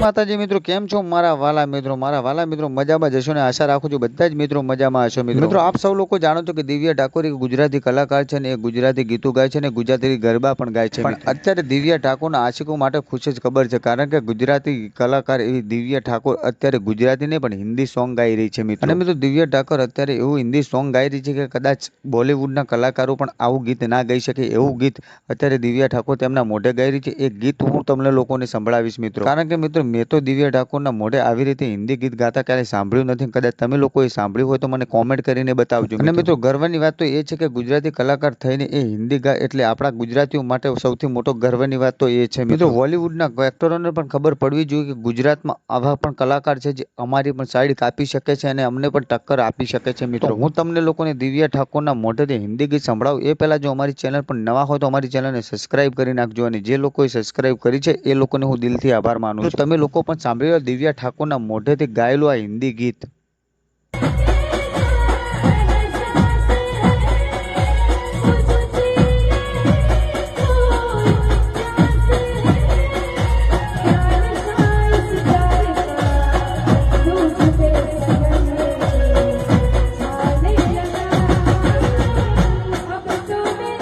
માતાજી મિત્રો કેમ છો? મારા વાલા મિત્રો મારા વાલા મિત્રો મજામાં જશો ને? આશા રાખું છું બધા જ મિત્રો મજામાં હશો મિત્રો. મિત્રો આપ સૌ લોકો જાણો છો કે દિવ્યા ઠાકોર એક ગુજરાતી કલાકાર છે ને એ ગુજરાતી ગીતો ગાય છે ને ગુજરાતી ગરબા પણ ગાય છે. પણ અત્યારે દિવ્યા ઠાકોરના આશિકો માટે ખુશી જ ખબર છે કારણ કે ગુજરાતી કલાકાર એવી દિવ્યા ઠાકોર અત્યારે ગુજરાતી નહીં પણ હિન્દી સોંગ ગાઈ રહી છે મિત્રો. અને મિત્રો દિવ્યા ઠાકોર અત્યારે એવું હિન્દી સોંગ ગાઈ રહી છે કે કદાચ બોલિવૂડના કલાકારો પણ આવું ગીત ના ગાઈ શકે એવું ગીત અત્યારે દિવ્યા ઠાકોર તેમના મોઢે ગાઈ રહી છે. એ ગીત હું તમને લોકોને સંભળાવીશ મિત્રો. કારણ કે મિત્રો મેં તો દિવ્યા ઠાકોરના મોઢે આવી રીતે હિન્દી ગીત ગાતા ક્યારેય સાંભળ્યું નથી કદાચ તમે લોકોએ સાંભળ્યું હોય તો મને કોમેન્ટ કરીને બતાવજો અને મિત્રો. ગર્વની વાત તો એ છે કે ગુજરાતી કલાકાર થઈને એ હિન્દી ગાય એટલે આપણા ગુજરાતીઓ માટે સૌથી મોટો ગર્વની વાત તો એ છે મિત્રો. બોલિવૂડના એક્ટરોને પણ ખબર પડવી જોઈએ કે ગુજરાતમાં આવા પણ કલાકાર છે જે અમારી પણ સાઈડ કાપી શકે છે અને અમને પણ ટક્કર આપી શકે છે મિત્રો. હું તમને લોકોને દિવ્યા ઠાકોરના મોઢેથી હિન્દી ગીત સંભળાવું એ પહેલાં જો અમારી ચેનલ પર નવા હોય તો અમારી ચેનલને સબસ્ક્રાઇબ કરી નાખજો અને જે લોકોએ સબસ્ક્રાઇબ કરી છે એ લોકોને હું દિલથી આભાર માનું છું. તમે લોકો પણ સાંભળ્યું દિવ્યા ઠાકોરના મોઢેથી ગાયેલું આ હિન્દી ગીત.